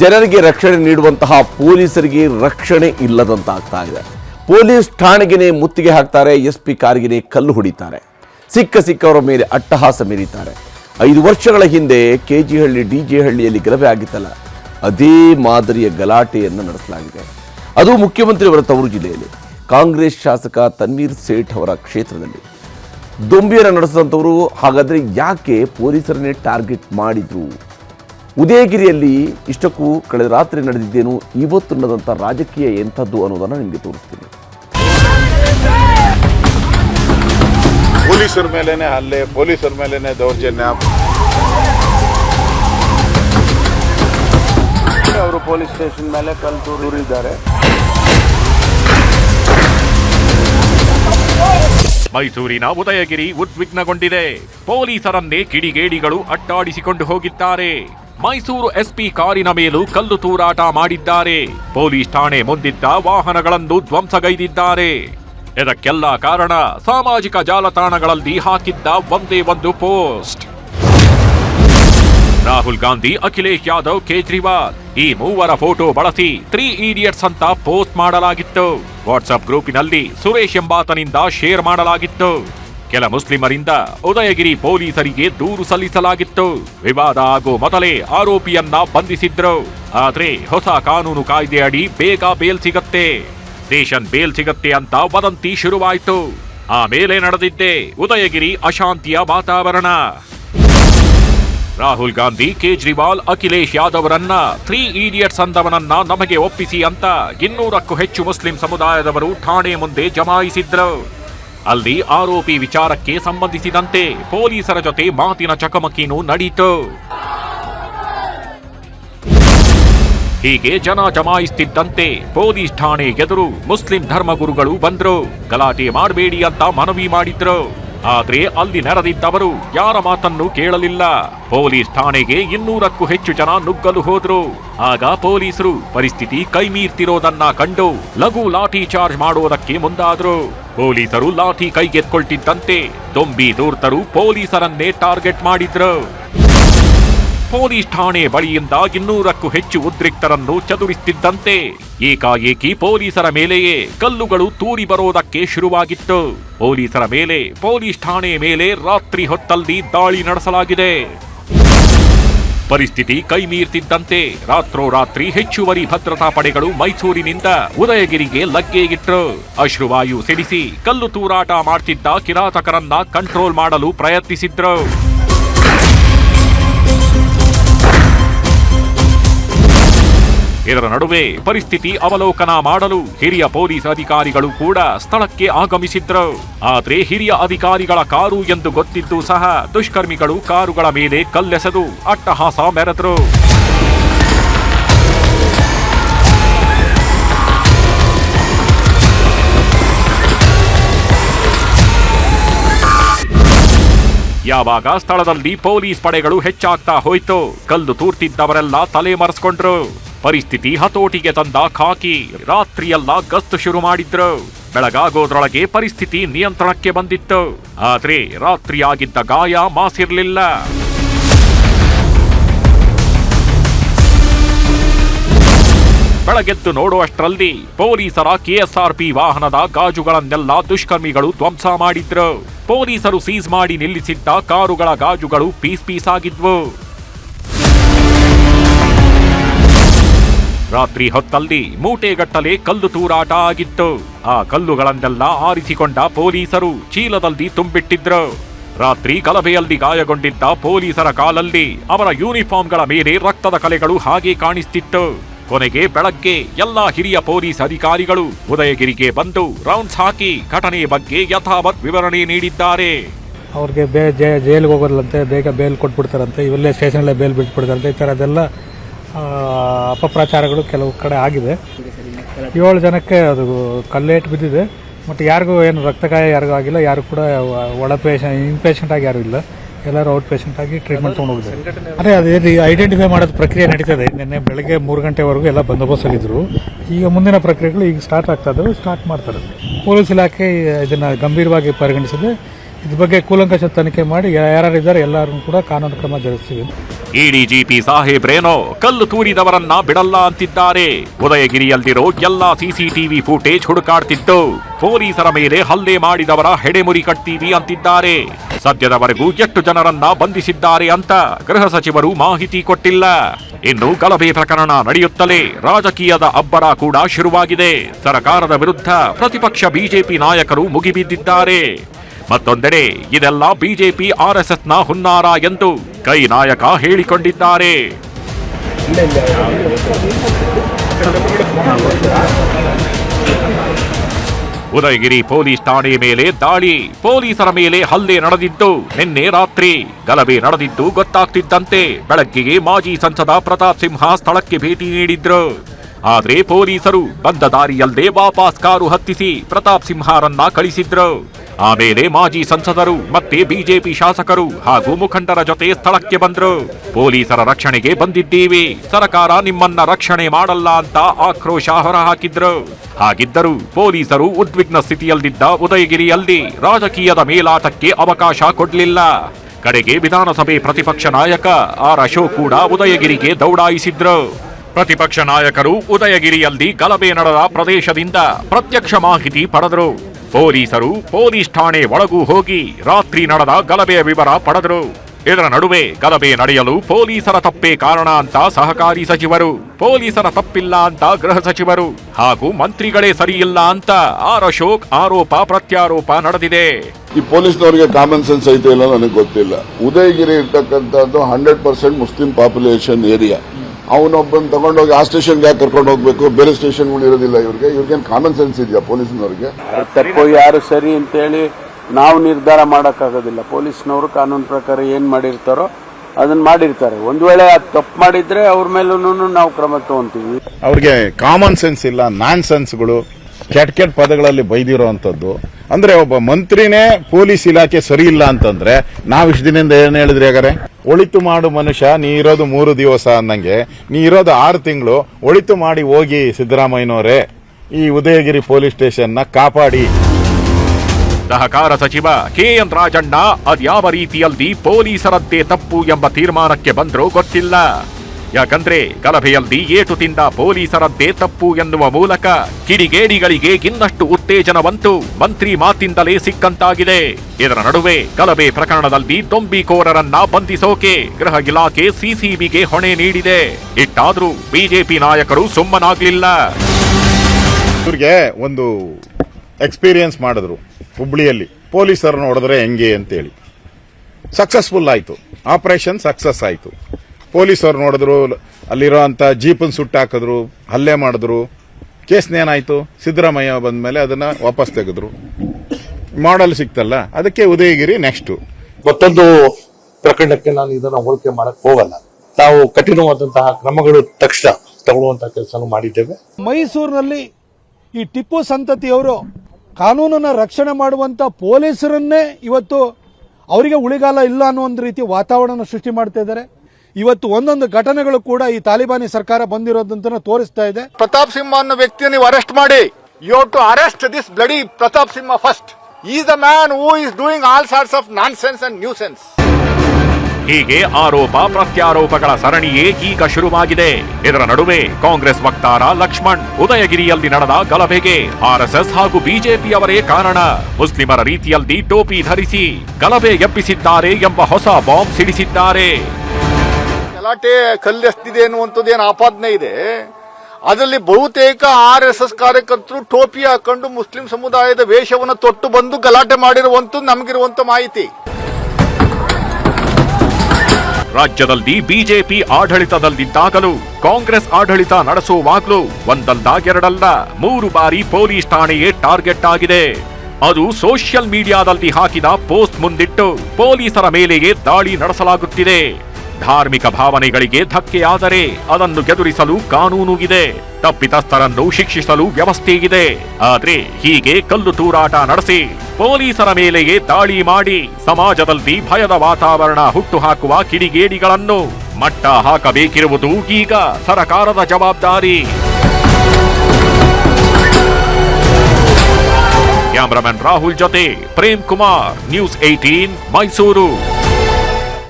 ಜನರಿಗೆ ರಕ್ಷಣೆ ನೀಡುವಂತಹ ಪೊಲೀಸರಿಗೆ ರಕ್ಷಣೆ ಇಲ್ಲದಂತಾಗ್ತಾ ಇದೆ ಪೊಲೀಸ್ ಠಾಣೆಗೆನೇ ಮುತ್ತಿಗೆ ಹಾಕ್ತಾರೆ ಎಸ್ ಪಿ ಕಾರ್ಗೆನೇ ಕಲ್ಲು ಹೊಡಿತಾರೆ. ಸಿಕ್ಕ ಸಿಕ್ಕವರ ಮೇಲೆ ಅಟ್ಟಹಾಸ ಮೆರೀತಾರೆ ಐದು ವರ್ಷಗಳ ಹಿಂದೆ K G Halli D J ಹಳ್ಳಿಯಲ್ಲಿ ಗಲಭೆ ಆಗಿತ್ತಲ್ಲ, ಅದೇ ಮಾದರಿಯ ಗಲಾಟೆಯನ್ನು ನಡೆಸಲಾಗಿದೆ. ಅದು ಮುಖ್ಯಮಂತ್ರಿಯವರ ತವರು ಜಿಲ್ಲೆಯಲ್ಲಿ, ಕಾಂಗ್ರೆಸ್ ಶಾಸಕ ತನ್ವೀರ್ ಸೇಠ್ ಅವರ ಕ್ಷೇತ್ರದಲ್ಲಿ. ದೊಂಬಿಯನ್ನು ನಡೆಸಿದಂಥವರು ಹಾಗಾದರೆ ಯಾಕೆ ಪೊಲೀಸರನ್ನೇ ಟಾರ್ಗೆಟ್ ಮಾಡಿದ್ರು? ಉದಯಗಿರಿಯಲ್ಲಿ ಇಷ್ಟಕ್ಕೂ ಕಳೆದ ರಾತ್ರಿ ನಡೆದಿದ್ದೇನು ಇವತ್ತು ನಡೆದಂಥ ರಾಜಕೀಯ ಎಂಥದ್ದು ಅನ್ನೋದನ್ನು ನಿಮಗೆ ತೋರಿಸ್ತೀನಿ. ಪೊಲೀಸರ ಮೇಲೇನೆ ಹಲ್ಲೆ ಪೊಲೀಸರ ಮೇಲೇನೆ ದೌರ್ಜನ್ಯ. ಅವರು ಪೊಲೀಸ್ ಸ್ಟೇಷನ್ ಮೇಲೆ ಕಲ್ ದೂರಿದ್ದಾರೆ ಮೈಸೂರಿನ ಉದಯಗಿರಿ ಉದ್ವಿಗ್ನಗೊಂಡಿದೆ. ಪೊಲೀಸರನ್ನೇ ಕಿಡಿಗೇಡಿಗಳು ಅಟ್ಟಾಡಿಸಿಕೊಂಡು ಹೋಗಿದ್ದಾರೆ. ಮೈಸೂರು ಎಸ್ಪಿ ಕಾರಿನ ಮೇಲೂ ಕಲ್ಲು ತೂರಾಟ ಮಾಡಿದ್ದಾರೆ. ಪೊಲೀಸ್ ಠಾಣೆ ಮುಂದಿದ್ದ ವಾಹನಗಳನ್ನು ಧ್ವಂಸಗೈದಿದ್ದಾರೆ. ಇದಕ್ಕೆಲ್ಲ ಕಾರಣ ಸಾಮಾಜಿಕ ಜಾಲತಾಣಗಳಲ್ಲಿ ಹಾಕಿದ್ದ ಒಂದೇ ಒಂದು ಪೋಸ್ಟ್. ರಾಹುಲ್ ಗಾಂಧಿ, ಅಖಿಲೇಶ್ ಯಾದವ್, ಕೇಜ್ರಿವಾಲ್ ಈ ಮೂವರ ಫೋಟೋ ಬಳಸಿ ತ್ರೀ ಇಡಿಯಟ್ಸ್ ಅಂತ ಪೋಸ್ಟ್ ಮಾಡಲಾಗಿತ್ತು. ವಾಟ್ಸ್ಆಪ್ ಗ್ರೂಪಿನಲ್ಲಿ ಸುರೇಶ್ ಎಂಬಾತನಿಂದ ಶೇರ್ ಮಾಡಲಾಗಿತ್ತು. ಕೆಲ ಮುಸ್ಲಿಮರಿಂದ ಉದಯಗಿರಿ ಪೊಲೀಸರಿಗೆ ದೂರು ಸಲ್ಲಿಸಲಾಗಿತ್ತು. ವಿವಾದ ಆಗೋ ಮೊದಲೇ ಆರೋಪಿಯನ್ನ ಬಂಧಿಸಿದ್ರು. ಆದ್ರೆ ಹೊಸ ಕಾನೂನು ಕಾಯ್ದೆ ಅಡಿ ಬೇಗ ಬೇಲ್ ಸಿಗತ್ತೆ. ಸ್ಟೇಷನ್ ಬೇಲ್ ಸಿಗತ್ತೆ ಅಂತ ವದಂತಿ ಶುರುವಾಯಿತು. ಆಮೇಲೆ ನಡೆದಿದ್ದೆ ಉದಯಗಿರಿ ಅಶಾಂತಿಯ ವಾತಾವರಣ. ರಾಹುಲ್ ಗಾಂಧಿ, ಕೇಜ್ರಿವಾಲ್, ಅಖಿಲೇಶ್ ಯಾದವ್ರನ್ನ ತ್ರೀ ಇಡಿಯಟ್ಸ್ ಅಂದವನನ್ನ ನಮಗೆ ಒಪ್ಪಿಸಿ ಅಂತ ಇನ್ನೂರಕ್ಕೂ ಹೆಚ್ಚು ಮುಸ್ಲಿಂ ಸಮುದಾಯದವರು ಠಾಣೆ ಮುಂದೆ ಜಮಾಯಿಸಿದ್ರು. ಅಲ್ಲಿ ಆರೋಪಿ ವಿಚಾರಕ್ಕೆ ಸಂಬಂಧಿಸಿದಂತೆ ಪೊಲೀಸರ ಜೊತೆ ಮಾತಿನ ಚಕಮಕಿನೂ ನಡೆಯಿತು ಹೀಗೆ ಜನ ಜಮಾಯಿಸ್ತಿದ್ದಂತೆ ಪೊಲೀಸ್ ಠಾಣೆ ಎದುರು ಮುಸ್ಲಿಂ ಧರ್ಮಗುರುಗಳು ಬಂದ್ರು. ಗಲಾಟೆ ಮಾಡಬೇಡಿ ಅಂತ ಮನವಿ ಮಾಡಿದ್ರು. ಆದ್ರೆ ಅಲ್ಲಿ ನೆರೆದಿದ್ದವರು ಯಾರ ಮಾತನ್ನು ಕೇಳಲಿಲ್ಲ. ಪೊಲೀಸ್ ಠಾಣೆಗೆ ಇನ್ನೂರಕ್ಕೂ ಹೆಚ್ಚು ಜನ ನುಗ್ಗಲು ಹೋದ್ರು. ಆಗ ಪೊಲೀಸರು ಪರಿಸ್ಥಿತಿ ಕೈಮೀರ್ತಿರೋದನ್ನ ಕಂಡು ಲಘು ಲಾಠಿ ಚಾರ್ಜ್ ಮಾಡುವುದಕ್ಕೆ ಮುಂದಾದ್ರು. ಪೊಲೀಸರು ಲಾಠಿ ಕೈಗೆತ್ಕೊಳ್ತಿದ್ದಂತೆ ದೊಂಬಿ ದೂರ್ತರು ಪೊಲೀಸರನ್ನೇ ಟಾರ್ಗೆಟ್ ಮಾಡಿದ್ರು. ಪೊಲೀಸ್ ಠಾಣೆ ಬಳಿಯಿಂದ ಇನ್ನೂರಕ್ಕೂ ಹೆಚ್ಚು ಉದ್ರಿಕ್ತರನ್ನು ಚದುರಿಸುತ್ತಿದ್ದಂತೆ ಏಕಾಏಕಿ ಪೊಲೀಸರ ಮೇಲೆಯೇ ಕಲ್ಲುಗಳು ತೂರಿ ಬರೋದಕ್ಕೆ ಶುರುವಾಗಿತ್ತು. ಪೊಲೀಸರ ಮೇಲೆ, ಪೊಲೀಸ್ ಠಾಣೆ ಮೇಲೆ ರಾತ್ರಿ ಹೊತ್ತಲ್ಲಿ ದಾಳಿ ನಡೆಸಲಾಗಿದೆ. ಪರಿಸ್ಥಿತಿ ಕೈಮೀರ್ತಿದ್ದಂತೆ ರಾತ್ರೋರಾತ್ರಿ ಹೆಚ್ಚುವರಿ ಭದ್ರತಾ ಪಡೆಗಳು ಮೈಸೂರಿನಿಂದ ಉದಯಗಿರಿಗೆ ಲಗ್ಗೆಗಿಟ್ರು ಅಶ್ರುವಾಯು ಸಿಡಿಸಿ ಕಲ್ಲು ತೂರಾಟ ಮಾಡ್ತಿದ್ದ ಕಿರಾತಕರನ್ನ ಕಂಟ್ರೋಲ್ ಮಾಡಲು ಪ್ರಯತ್ನಿಸಿದ್ರು. ಇದರ ನಡುವೆ ಪರಿಸ್ಥಿತಿ ಅವಲೋಕನ ಮಾಡಲು ಹಿರಿಯ ಪೊಲೀಸ್ ಅಧಿಕಾರಿಗಳು ಕೂಡ ಸ್ಥಳಕ್ಕೆ ಆಗಮಿಸಿದ್ರು. ಆದ್ರೆ ಹಿರಿಯ ಅಧಿಕಾರಿಗಳ ಕಾರು ಎಂದು ಗೊತ್ತಿದ್ದು ಸಹ ದುಷ್ಕರ್ಮಿಗಳು ಕಾರುಗಳ ಮೇಲೆ ಕಲ್ಲೆಸೆದು ಅಟ್ಟಹಾಸ ಮೆರೆದ್ರು. ಯಾವಾಗ ಸ್ಥಳದಲ್ಲಿ ಪೊಲೀಸ್ ಪಡೆಗಳು ಹೆಚ್ಚಾಗ್ತಾ ಹೋಯ್ತು, ಕಲ್ಲು ತೂರ್ತಿದ್ದವರೆಲ್ಲ ತಲೆ ಮರೆಸ್ಕೊಂಡ್ರು. ಪರಿಸ್ಥಿತಿ ಹತೋಟಿಗೆ ತಂದ ಖಾಕಿ. ರಾತ್ರಿಯೆಲ್ಲ ಗಸ್ತು ಶುರು ಮಾಡಿದ್ರು. ಬೆಳಗಾಗೋದ್ರೊಳಗೆ ಪರಿಸ್ಥಿತಿ ನಿಯಂತ್ರಣಕ್ಕೆ ಬಂದಿತ್ತು. ಆದ್ರೆ ರಾತ್ರಿಯಾಗಿದ್ದ ಗಾಯ ಮಾಸಿರ್ಲಿಲ್ಲ. ಬೆಳಗೆದ್ದು ನೋಡುವಷ್ಟರಲ್ಲಿ ಪೊಲೀಸರ ಕೆಎಸ್ಆರ್ಪಿ ವಾಹನದ ಗಾಜುಗಳನ್ನೆಲ್ಲ ದುಷ್ಕರ್ಮಿಗಳು ಧ್ವಂಸ ಮಾಡಿದ್ರು. ಪೊಲೀಸರು ಸೀಸ್ ಮಾಡಿ ನಿಲ್ಲಿಸಿದ್ದ ಕಾರುಗಳ ಗಾಜುಗಳು ಪೀಸ್ ಪೀಸ್ ಆಗಿದ್ವು. ರಾತ್ರಿ ಹೊತ್ತಲ್ಲಿ ಮೂಟೆಗಟ್ಟಲೆ ಕಲ್ಲು ತೂರಾಟ ಆಗಿತ್ತು. ಆ ಕಲ್ಲುಗಳನ್ನೆಲ್ಲ ಆರಿಸಿಕೊಂಡ ಪೊಲೀಸರು ಚೀಲದಲ್ಲಿ ತುಂಬಿಟ್ಟಿದ್ರು. ರಾತ್ರಿ ಗಲಭೆಯಲ್ಲಿ ಗಾಯಗೊಂಡಿದ್ದ ಪೊಲೀಸರ ಕಾಲಲ್ಲಿ ಅವರ ಯೂನಿಫಾರ್ಮ್ಗಳ ಮೇಲೆ ರಕ್ತದ ಕಲೆಗಳು ಹಾಗೆ ಕಾಣಿಸ್ತಿತ್ತು. ಕೊನೆಗೆ ಬೆಳಗ್ಗೆ ಎಲ್ಲಾ ಹಿರಿಯ ಪೊಲೀಸ್ ಅಧಿಕಾರಿಗಳು ಉದಯಗಿರಿಗೆ ಬಂದು ರೌಂಡ್ಸ್ ಹಾಕಿ ಘಟನೆ ಬಗ್ಗೆ ಯಥಾವತ್ ವಿವರಣೆ ನೀಡಿದ್ದಾರೆ. ಅವ್ರಿಗೆ ಬೇ ಜೈಲಿಗೆ ಹೋಗೋದಿಲ್ಲಂತೆ ಬೇಗ ಬೇಲ್ ಕೊಟ್ಬಿಡ್ತಾರಂತೆ ಇವೆಲ್ಲೇ ಸ್ಟೇಷನಲ್ಲೇ ಬೇಲ್ ಬಿಟ್ಬಿಡ್ತಾರಂತೆ, ಈ ಥರದ್ದೆಲ್ಲ ಅಪಪ್ರಚಾರಗಳು ಕೆಲವು ಕಡೆ ಆಗಿದೆ. ಏಳು ಜನಕ್ಕೆ ಅದು ಕಲ್ಲೇಟು ಬಿದ್ದಿದೆ. ಮತ್ತು ಯಾರಿಗೂ ಏನು ರಕ್ತಗಾಯ ಯಾರಿಗೂ ಆಗಿಲ್ಲ. ಯಾರು ಕೂಡ ಒಳ ಪೇಷಂಟ್ ಇನ್ ಪೇಷಂಟ್ ಆಗಿ ಯಾರು ಇಲ್ಲ. ಎಲ್ಲರೂ ಔಟ್ ಪೇಷಂಟ್ ಆಗಿ ಟ್ರೀಟ್ಮೆಂಟ್ ತೊಗೊಂಡು ಹೋಗಿದ್ದಾರೆ. ಅದೇ ಅದೇ ಐಡೆಂಟಿಫೈ ಮಾಡೋದು ಪ್ರಕ್ರಿಯೆ ನಡೀತದೆ. ನಿನ್ನೆ ಬೆಳಗ್ಗೆ ಮೂರು ಗಂಟೆವರೆಗೂ ಎಲ್ಲ ಬಂದೋಬಸ್ತಲ್ಲಿದ್ದರು ಈಗ ಮುಂದಿನ ಪ್ರಕ್ರಿಯೆಗಳು ಈಗ ಸ್ಟಾರ್ಟ್ ಆಗ್ತಾ ಸ್ಟಾರ್ಟ್ ಮಾಡ್ತಾರೆ. ಪೊಲೀಸ್ ಇಲಾಖೆ ಇದನ್ನು ಗಂಭೀರವಾಗಿ ಪರಿಗಣಿಸಿದೆ. ಇದ್ರ ಬಗ್ಗೆ ಕೂಲಂಕಷ ತನಿಖೆ ಮಾಡಿ ಯಾರ್ಯಾರು ಇದ್ದಾರೆ ಎಲ್ಲರೂ ಕೂಡ ಕಾನೂನು ಕ್ರಮ ಜರುಗಿಸ್ತೀವಿ. ಎಡಿಜಿಪಿ ಸಾಹೇಬ್ರೇನೋ ಕಲ್ಲು ತೂರಿದವರನ್ನ ಬಿಡಲ್ಲ ಅಂತಿದ್ದಾರೆ. ಉದಯಗಿರಿಯಲ್ಲಿರೋ ಎಲ್ಲಾ ಸಿಸಿಟಿವಿ ಫುಟೇಜ್ ಹುಡುಕಾಡ್ತಿದ್ದು ಪೊಲೀಸರ ಮೇಲೆ ಹಲ್ಲೆ ಮಾಡಿದವರ ಹೆಡೆಮುರಿ ಕಟ್ತೀವಿ ಅಂತಿದ್ದಾರೆ. ಸದ್ಯದವರೆಗೂ ಎಷ್ಟು ಜನರನ್ನ ಬಂಧಿಸಿದ್ದಾರೆ ಅಂತ ಗೃಹ ಸಚಿವರು ಮಾಹಿತಿ ಕೊಟ್ಟಿಲ್ಲ. ಇನ್ನು ಗಲಭೆ ಪ್ರಕರಣ ನಡೆಯುತ್ತಲೇ ರಾಜಕೀಯದ ಅಬ್ಬರ ಕೂಡ ಶುರುವಾಗಿದೆ. ಸರ್ಕಾರದ ವಿರುದ್ಧ ಪ್ರತಿಪಕ್ಷ ಬಿಜೆಪಿ ನಾಯಕರು ಮುಗಿಬಿದ್ದಿದ್ದಾರೆ. ಮತ್ತೊಂದೆಡೆ, ಇದೆಲ್ಲ ಬಿಜೆಪಿ, ಆರ್ಎಸ್ಎಸ್ನ ಹುನ್ನಾರ ಎಂದು ಕೈ ನಾಯಕ ಹೇಳಿಕೊಂಡಿದ್ದಾರೆ. ಉದಯಗಿರಿ ಪೊಲೀಸ್ ಠಾಣೆ ಮೇಲೆ ದಾಳಿ. ಪೊಲೀಸರ ಮೇಲೆ ಹಲ್ಲೆ ನಡೆದಿದ್ದು, ನಿನ್ನೆ ರಾತ್ರಿ ಗಲಭೆ ನಡೆದಿದ್ದು ಗೊತ್ತಾಗ್ತಿದ್ದಂತೆ ಬೆಳಗ್ಗೆಗೆ ಮಾಜಿ ಸಂಸದ ಪ್ರತಾಪ್ ಸಿಂಹ ಸ್ಥಳಕ್ಕೆ ಭೇಟಿ ನೀಡಿದ್ರು. ಆದ್ರೆ ಪೊಲೀಸರು ಬಂದ ದಾರಿಯಲ್ಲದೆ ವಾಪಸ್ ಕಾರು ಹತ್ತಿಸಿ ಪ್ರತಾಪ್ ಸಿಂಹರನ್ನ ಕಳಿಸಿದ್ರು. ಆಮೇಲೆ ಮಾಜಿ ಸಂಸದರು ಮತ್ತೆ ಬಿಜೆಪಿ ಶಾಸಕರು ಹಾಗೂ ಮುಖಂಡರ ಜೊತೆ ಸ್ಥಳಕ್ಕೆ ಬಂದರು. ಪೊಲೀಸರ ರಕ್ಷಣೆಗೆ ಬಂದಿದ್ದೀವಿ. ಸರ್ಕಾರ ನಿಮ್ಮನ್ನ ರಕ್ಷಣೆ ಮಾಡಲ್ಲ ಅಂತ ಆಕ್ರೋಶ ಹೊರಹಾಕಿದ್ರು. ಹಾಗಿದ್ದರೂ ಪೊಲೀಸರು ಉದ್ವಿಗ್ನ ಸ್ಥಿತಿಯಲ್ಲಿದ್ದ ಉದಯಗಿರಿಯಲ್ಲಿ ರಾಜಕೀಯದ ಮೇಲಾಟಕ್ಕೆ ಅವಕಾಶ ಕೊಡಲಿಲ್ಲ. ಕಡೆಗೆ ವಿಧಾನಸಭೆ ಪ್ರತಿಪಕ್ಷ ನಾಯಕ ಆರ್ ಅಶೋಕ್ ಕೂಡ ಉದಯಗಿರಿಗೆ ದೌಡಾಯಿಸಿದ್ರು. ಪ್ರತಿಪಕ್ಷ ನಾಯಕರು ಉದಯಗಿರಿಯಲ್ಲಿ ಗಲಭೆ ನಡೆದ ಪ್ರದೇಶದಿಂದ ಪ್ರತ್ಯಕ್ಷ ಮಾಹಿತಿ ಪಡೆದರು. ಪೊಲೀಸರು ಪೊಲೀಸ್ ಠಾಣೆ ಒಳಗೂ ಹೋಗಿ ರಾತ್ರಿ ನಡೆದ ಗಲಭೆಯ ವಿವರ ಪಡೆದರು. ಇದರ ನಡುವೆ ಗಲಭೆ ನಡೆಯಲು ಪೊಲೀಸರ ತಪ್ಪೇ ಕಾರಣ ಅಂತ ಸಹಕಾರಿ ಸಚಿವರು, ಪೊಲೀಸರ ತಪ್ಪಿಲ್ಲ ಅಂತ ಗೃಹ ಸಚಿವರು ಹಾಗೂ ಮಂತ್ರಿಗಳೇ ಸರಿಯಿಲ್ಲ ಅಂತ ಆರ್ ಅಶೋಕ್ ಆರೋಪ ಪ್ರತ್ಯಾರೋಪ ನಡೆದಿದೆ. ಈ ಪೊಲೀಸ್ನವರಿಗೆ ಕಾಮನ್ ಸೆನ್ಸ್ ಐತೆ ಇಲ್ಲ ನನಗೆ ಗೊತ್ತಿಲ್ಲ. ಉದಯಗಿರಿ ಇರ್ತಕ್ಕಂಥದ್ದು hundred percent Muslim population area ಅವನೊಬ್ಬನ್ ತಗೊಂಡೋಗಿ ಆ ಸ್ಟೇಷನ್ಗೆ ಯಾಕೆ ಕರ್ಕೊಂಡು ಹೋಗ್ಬೇಕು? ಬೇರೆ ಸ್ಟೇಷನ್ಗಳು ಇರೋದಿಲ್ಲ ಇವ್ರಿಗೆ. ಇವ್ರಿಗೇನು ಕಾಮನ್ ಸೆನ್ಸ್ ಇದೆಯಾ ಪೊಲೀಸ್ನವ್ರಿಗೆ? ತಪ್ಪು ಯಾರು ಸರಿ ಅಂತೇಳಿ ನಾವು ನಿರ್ಧಾರ ಮಾಡೋಕ್ಕಾಗೋದಿಲ್ಲ. ಪೊಲೀಸ್ನವರು ಕಾನೂನು ಪ್ರಕಾರ ಏನು ಮಾಡಿರ್ತಾರೋ ಅದನ್ನ ಮಾಡಿರ್ತಾರೆ. ಒಂದು ವೇಳೆ ಅದು ತಪ್ಪು ಮಾಡಿದ್ರೆ ಅವ್ರ ಮೇಲೂ ನಾವು ಕ್ರಮ ತಗೊಂತೀವಿ. ಅವ್ರಿಗೆ ಕಾಮನ್ ಸೆನ್ಸ್ ಇಲ್ಲ ನಾನ್ ಸೆನ್ಸ್ಗಳು ಕೆಟ್ಟ ಕೆಟ್ಟ ಪದಗಳಲ್ಲಿ ಬೈದಿರೋ ಅಂಥದ್ದು ಅಂದ್ರೆ ಒಬ್ಬ ಮಂತ್ರಿನೇ ಪೊಲೀಸ್ ಇಲಾಖೆ ಸರಿ ಇಲ್ಲ ಅಂತಂದ್ರೆ ನಾವ್ ಇಷ್ಟು ದಿನದಿಂದ ಏನ್ ಹೇಳಿದ್ರಿ ಹಾಗಾರೆ ಒಳಿತು ಮಾಡು ಮನುಷ್ಯ, ನೀ ಇರೋದು ಮೂರು ದಿವಸ ಅನ್ನಂಗೆ. ನೀ ಇರೋದು ಆರು ತಿಂಗಳು, ಒಳಿತು ಮಾಡಿ ಹೋಗಿ ಸಿದ್ದರಾಮಯ್ಯನವರೇ. ಈ ಉದಯಗಿರಿ ಪೊಲೀಸ್ ಸ್ಟೇಷನ್ನ ಕಾಪಾಡಿ. ಸಹಕಾರ ಸಚಿವ ಕೆಎನ್ ರಾಜಣ್ಣ, ಅದ್ಯಾವ ರೀತಿಯಲ್ಲಿ ಪೊಲೀಸರದ್ದೇ ತಪ್ಪು ಎಂಬ ತೀರ್ಮಾನಕ್ಕೆ ಬಂದರೂ ಗೊತ್ತಿಲ್ಲ. ಯಾಕಂದ್ರೆ ಗಲಭೆಯಲ್ಲಿ ಏಟು ತಿಂದ ಪೊಲೀಸರದ್ದೇ ತಪ್ಪು ಎನ್ನುವ ಮೂಲಕ ಕಿಡಿಗೇಡಿಗಳಿಗೆ ಇನ್ನಷ್ಟು ಉತ್ತೇಜನವಂತೂ ಮಂತ್ರಿ ಮಾತಿಂದಲೇ ಸಿಕ್ಕಂತಾಗಿದೆ. ಇದರ ನಡುವೆ ಗಲಭೆ ಪ್ರಕರಣದಲ್ಲಿ ದೊಂಬಿಕೋರರನ್ನ ಬಂಧಿಸೋಕೆ ಗೃಹ ಇಲಾಖೆ ಸಿಸಿಬಿಗೆ ಹೊಣೆ ನೀಡಿದೆ. ಇಟ್ಟಾದ್ರೂ ಬಿಜೆಪಿ ನಾಯಕರು ಸುಮ್ಮನಾಗ್ಲಿಲ್ಲ. ಇವ್ರಿಗೆ ಒಂದು ಎಕ್ಸ್ಪೀರಿಯನ್ಸ್ ಮಾಡಿದ್ರು ಹುಬ್ಳಿಯಲ್ಲಿ. ಪೊಲೀಸರನ್ನು ಹೊಡೆದ್ರೆ ಹೆಂಗೆ ಅಂತೇಳಿ. ಸಕ್ಸಸ್ಫುಲ್ ಆಯ್ತು. ಆಪರೇಷನ್ ಸಕ್ಸಸ್ ಆಯ್ತು. ಪೊಲೀಸರು ನೋಡಿದ್ರು ಅಲ್ಲಿರೋ ಅಂತ ಜೀಪನ್ ಸುಟ್ಟಾಕಿದ್ರು ಹಲ್ಲೆ ಮಾಡಿದ್ರು. ಕೇಸ್ನೇನಾಯಿತು ಸಿದ್ದರಾಮಯ್ಯ ಬಂದ್ಮೇಲೆ ಅದನ್ನ ವಾಪಸ್ ತೆಗೆದ್ರು. ಮಾಡಲ್ ಸಿಕ್ತಲ್ಲ ಅದಕ್ಕೆ ಉದಯಗಿರಿ ನೆಕ್ಸ್ಟ್ ಮತ್ತೊಂದು ಪ್ರಕರಣಕ್ಕೆ ನಾನು ಇದನ್ನ ಹೋಲಿಕೆ ಮಾಡಕ್ ಹೋಗಲ್ಲ. ತಾವು ಕಠಿಣವಾದಂತಹ ಕ್ರಮಗಳು ತಕ್ಷಣ ತಗೊಳ್ಳುವಂತಹ ಕೆಲಸ ಮಾಡಿದ್ದೇವೆ. ಮೈಸೂರಿನಲ್ಲಿ ಈ ಟಿಪ್ಪು ಸಂತತಿಯವರು ಕಾನೂನನ್ನ ರಕ್ಷಣೆ ಮಾಡುವಂತ ಪೊಲೀಸರನ್ನೇ ಇವತ್ತು ಅವರಿಗೆ ಉಳಿಗಾಲ ಇಲ್ಲ ಅನ್ನೋ ಒಂದು ರೀತಿ ವಾತಾವರಣ ಸೃಷ್ಟಿ ಮಾಡ್ತಾ ಇದ್ದಾರೆ. ಇವತ್ತು ಒಂದೊಂದು ಘಟನೆಗಳು ಕೂಡ ಈ ತಾಲಿಬಾನಿ ಸರ್ಕಾರ ಬಂದಿರೋದಂತ ತೋರಿಸ್ತಾ ಇದೆ. ಪ್ರತಾಪ್ ಸಿಂಹ ಅನ್ನೋ ವ್ಯಕ್ತಿಯನ್ನು ನೀವು ಅರೆಸ್ಟ್ ಮಾಡಿ. You to arrest this bloody Pratap Simha first is the man who is doing all sorts of nonsense and nuisance ಹೀಗೆ ಆರೋಪ ಪ್ರತ್ಯಾರೋಪಗಳ ಸರಣಿಯೇ ಈಗ ಶುರುವಾಗಿದೆ. ಇದರ ನಡುವೆ ಕಾಂಗ್ರೆಸ್ ವಕ್ತಾರ ಲಕ್ಷ್ಮಣ್ ಉದಯಗಿರಿಯಲ್ಲಿ ನಡೆದ ಗಲಭೆಗೆ ಆರ್ಎಸ್ಎಸ್ ಹಾಗೂ ಬಿಜೆಪಿಯವರೇ ಕಾರಣ. ಮುಸ್ಲಿಮರ ರೀತಿಯಲ್ಲಿ ಟೋಪಿ ಧರಿಸಿ ಗಲಭೆ ಎಬ್ಬಿಸಿದ್ದಾರೆ ಎಂಬ ಹೊಸ ಬಾಂಬ್ ಸಿಡಿಸಿದ್ದಾರೆ. ಗಲಾಟೆ ಕಲ್ಲೆಸ್ತಿದೆ ಅನ್ನುವಂಥದ್ದು ಏನು ಆಪಾದನೆ ಇದೆ. ಅದರಲ್ಲಿ ಬಹುತೇಕ ಆರ್ ಎಸ್ ಎಸ್ ಕಾರ್ಯಕರ್ತರು ಟೋಪಿ ಹಾಕೊಂಡು ಮುಸ್ಲಿಂ ಸಮುದಾಯದ ವೇಷವನ್ನು ತೊಟ್ಟು ಬಂದು ಗಲಾಟೆ ಮಾಡಿರುವಂಥದ್ದು ನಮಗಿರುವಂತ ಮಾಹಿತಿ. ರಾಜ್ಯದಲ್ಲಿ ಬಿಜೆಪಿ ಆಡಳಿತದಲ್ಲಿದ್ದಾಗಲೂ ಕಾಂಗ್ರೆಸ್ ಆಡಳಿತ ನಡೆಸುವಾಗಲೂ ಒಂದಲ್ಲ ಎರಡಲ್ಲ. ಮೂರು ಬಾರಿ ಪೊಲೀಸ್ ಠಾಣೆಯೇ ಟಾರ್ಗೆಟ್ ಆಗಿದೆ. ಅದು ಸೋಷಿಯಲ್ ಮೀಡಿಯಾದಲ್ಲಿ ಹಾಕಿದ ಪೋಸ್ಟ್ ಮುಂದಿಟ್ಟು ಪೊಲೀಸರ ಮೇಲೆಯೇ ದಾಳಿ ನಡೆಸಲಾಗುತ್ತಿದೆ. ಧಾರ್ಮಿಕ ಭಾವನೆಗಳಿಗೆ ಧಕ್ಕೆಯಾದರೆ ಅದನ್ನು ಎದುರಿಸಲು ಕಾನೂನು ಇದೆ ತಪ್ಪಿತಸ್ಥರನ್ನು ಶಿಕ್ಷಿಸಲು ವ್ಯವಸ್ಥೆ ಇದೆ ಆದ್ರೆ ಹೀಗೆ ಕಲ್ಲು ತೂರಾಟ ನಡೆಸಿ ಪೊಲೀಸರ ಮೇಲೆಯೇ ದಾಳಿ ಮಾಡಿ ಸಮಾಜದಲ್ಲಿ ಭಯದ ವಾತಾವರಣ ಹುಟ್ಟುಹಾಕುವ ಕಿಡಿಗೇಡಿಗಳನ್ನು ಮಟ್ಟ ಹಾಕಬೇಕಿರುವುದು ಈಗ ಸರಕಾರದ ಜವಾಬ್ದಾರಿ. ಕ್ಯಾಮರಾಮನ್ ರಾಹುಲ್ ಜೊತೆ ಪ್ರೇಮ್ ಕುಮಾರ್, ನ್ಯೂಸ್ ಏಟೀನ್ ಮೈಸೂರು.